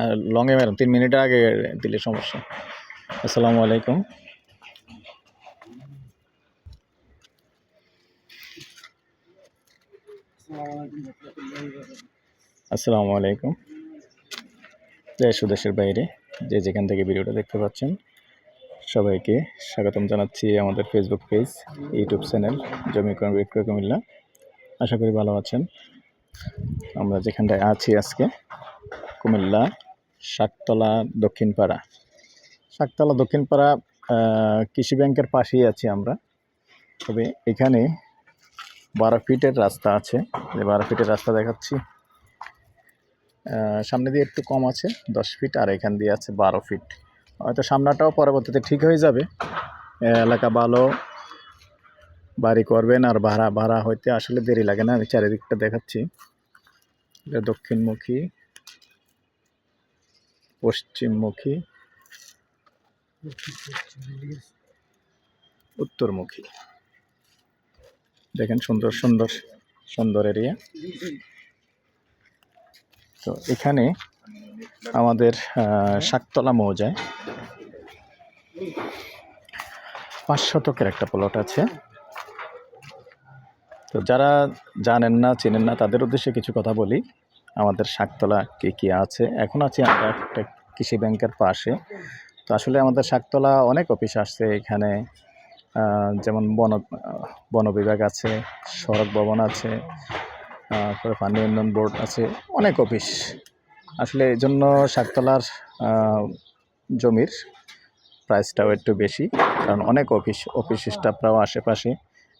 আর madam তিন minute আগে দিলে সমস্যা। আসসালামু আলাইকুম। আসসালামু আলাইকুম। দেশ ও দেশের বাইরে যে যেখান থেকে ভিডিওটা দেখতে পাচ্ছেন, সবাইকে স্বাগতম জানাচ্ছি আমাদের ফেসবুক পেজ ইউটিউব চ্যানেল জমি বিক্রয় কুমিল্লা। আশা করি ভালো আছেন। আমরা যেখানটায় আছি আজকে, কুমিল্লা, শাকতলা, দক্ষিণপাড়া। শাকতলা, দক্ষিণপাড়া কৃষি ব্যাংকের পাশেই আছি আমরা। তবে এখানে বারো ফিটের রাস্তা আছে। যে বারো ফিটের রাস্তা দেখাচ্ছি। সামনে দিয়ে একটু কম আছে, দশ ফিট, আর এখান দিয়ে আছে বারো ফিট। হয়তো সামনাটাও পরবর্তীতে ঠিক হয়ে যাবে। এলাকা ভালো, বাড়ি করবেন আর ভাড়া ভাড়া হইতে আসলে দেরি লাগে না। আমি চারিদিকটা দেখাচ্ছি। এটা দক্ষিণমুখী, পশ্চিমমুখী, উত্তরমুখী। দেখেন সুন্দর সুন্দর সুন্দর এরিয়া তো এখানে আমাদের শাকতলা মৌজায় পাঁচ শতকের একটা প্লট আছে। তো যারা জানেন না, চেনেন না, তাদের উদ্দেশ্যে কিছু কথা বলি। আমাদের শাকতলা কি কি আছে? এখন আছি আমরা একটা কৃষি ব্যাংকের পাশে। তো আসলে আমাদের শাকতলা অনেক অফিস আসছে এখানে। যেমন বন বন বিভাগ আছে, সড়ক ভবন আছে তারপরে পানি উন্নয়ন বোর্ড আছে, অনেক অফিস। আসলে এই জন্য শাকতলার জমির প্রাইসটাও একটু বেশি। কারণ অনেক অফিস অফিস স্টাফরাও আশেপাশে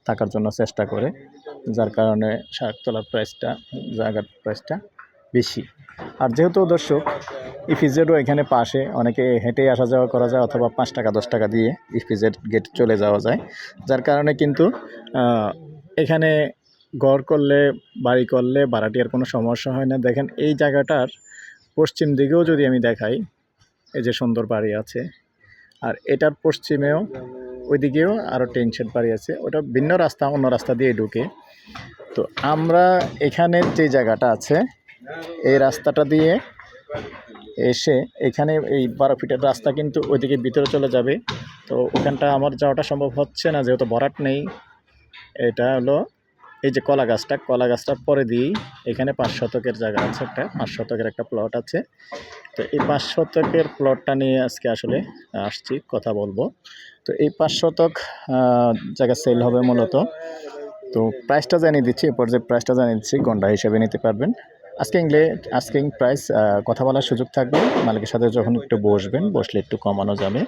থাকার জন্য চেষ্টা করে। যার কারণে শাকতলার প্রাইসটা জায়গার প্রাইসটা বেশি। আর যেহেতু দর্শক ইফিজেডও এখানে পাশে, অনেকে হেঁটে আসা যাওয়া করা যায় অথবা পাঁচ টাকা, দশ টাকা দিয়ে ইফিজেড গেট চলে যাওয়া যায়। যার কারণে কিন্তু এখানে ঘর করলে, বাড়ি করলে ভাড়াটিয়ার কোনো সমস্যা হয় না। দেখেন, এই জায়গাটার পশ্চিম দিকেও যদি আমি দেখাই, এই যে সুন্দর বাড়ি আছে, আর এটার পশ্চিমেও ওইদিকেও আরও টেন শেড বাড়ি আছে। ওটা ভিন্ন রাস্তা, অন্য রাস্তা দিয়ে ঢুকে। তো আমরা এখানে যে জায়গাটা আছে, এই রাস্তাটা দিয়ে এসে এখানে এই বারো ফিটের রাস্তা কিন্তু ওইদিকে ভিতরে চলে যাবে। তো ওখানটা আমার যাওয়াটা সম্ভব হচ্ছে না, যেহেতু বরাট নেই। এটা হলো এই যে কলা গাছটা, কলা গাছটার পরে দিয়েই এখানে পাঁচ শতকের জায়গা আছে একটা, পাঁচ শতকের একটা প্লট আছে। তো এই পাঁচ শতকের প্লটটা নিয়ে আজকে আসলে আসছি, কথা বলব। তো এই পাঁচ শতক জায়গা সেল হবে মূলত। তো প্রাইসটা জানিয়ে দিচ্ছি, এরপর যে প্রাইসটা জানিয়ে দিচ্ছি গন্ডা হিসেবে নিতে পারবেন। আজকে ইংলে আস্কিং প্রাইস কথা বলার সুযোগ থাকবে। মালিকের সাথে যখন একটু বসবেন, বসলে একটু কমানো যাবে।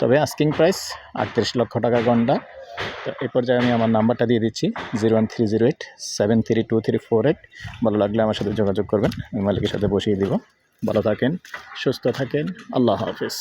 তবে আস্কিং প্রাইস আটত্রিশ লক্ষ টাকা গন্ডা তো এই পর্যায়ে আমি আমার নাম্বারটা দিয়ে দিচ্ছি zero one three zero eight seven three two three four eight ভালো লাগলে আমার সাথে যোগাযোগ করবেন, আমি মালিকের সাথে বসিয়ে দিব। ভালো থাকেন, সুস্থ থাকেন, আল্লাহ হাফিজ।